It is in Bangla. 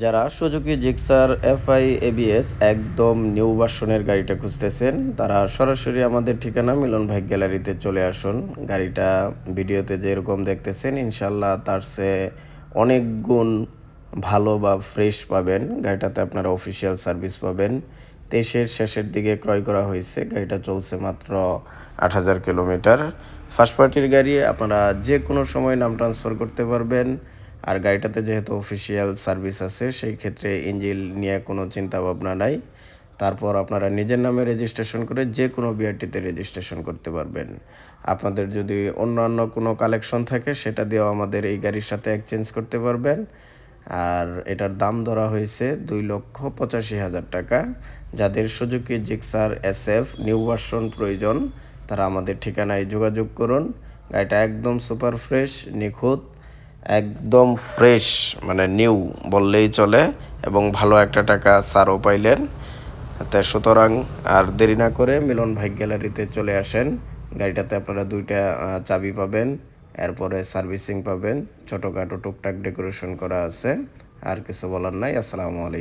যারা সুজুকি, জিক্সার, এফআই, এবিএস একদম নিউ ভার্সনের গাড়িটা খুঁজতেছেন, তারা সরাসরি আমাদের ঠিকানা মিলন ভাই গ্যালারিতে চলে আসুন। গাড়িটা ভিডিওতে যেরকম দেখতেছেন ইনশাল্লাহ তার চেয়ে অনেক গুণ ভালো বা ফ্রেশ পাবেন। গাড়িটাতে আপনারা অফিসিয়াল সার্ভিস পাবেন। তেইশের শেষের দিকে ক্রয় করা হয়েছে। গাড়িটা চলছে মাত্র আট হাজার কিলোমিটার। ফার্স্ট পার্টির গাড়ি, আপনারা যে কোনো সময় নাম ট্রান্সফার করতে পারবেন। আর গাড়িটাতে যেহেতু অফিসিয়াল সার্ভিস আছে, সেই ক্ষেত্রে ইঞ্জিল নিয়ে কোনো চিন্তা ভাবনা নাই। তারপর আপনারা নিজের নামে রেজিস্ট্রেশন করে যে কোনো বিআরটিতে রেজিস্ট্রেশন করতে পারবেন। আপনাদের যদি অন্যান্য কোনো কালেকশন থাকে, সেটা দিয়েও আমাদের এই গাড়ির সাথে এক্সচেঞ্জ করতে পারবেন। আর এটার দাম ধরা হয়েছে দুই লক্ষ পঁচাশি হাজার টাকা। যাদের Suzuki Gixxer S F new version প্রয়োজন, তারা আমাদের ঠিকানায় যোগাযোগ করুন। গাড়িটা একদম সুপার ফ্রেশ নিখুঁত। একদম ফ্রেশ মানে নিউ বললেই চলে এবং ভালো একটা টাকা সারও পাইলেন। তাই সুতরাং আর দেরি না করে মিলন ভাই গ্যালারিতে চলে আসেন। গাড়িটাতে আপনারা দুইটা চাবি পাবেন, এরপরে সার্ভিসিং পাবেন। ছোটোখাটো টুকটাক ডেকোরেশন করা আছে, আর কিছু বলার নাই। আসসালামু আলাইকুম।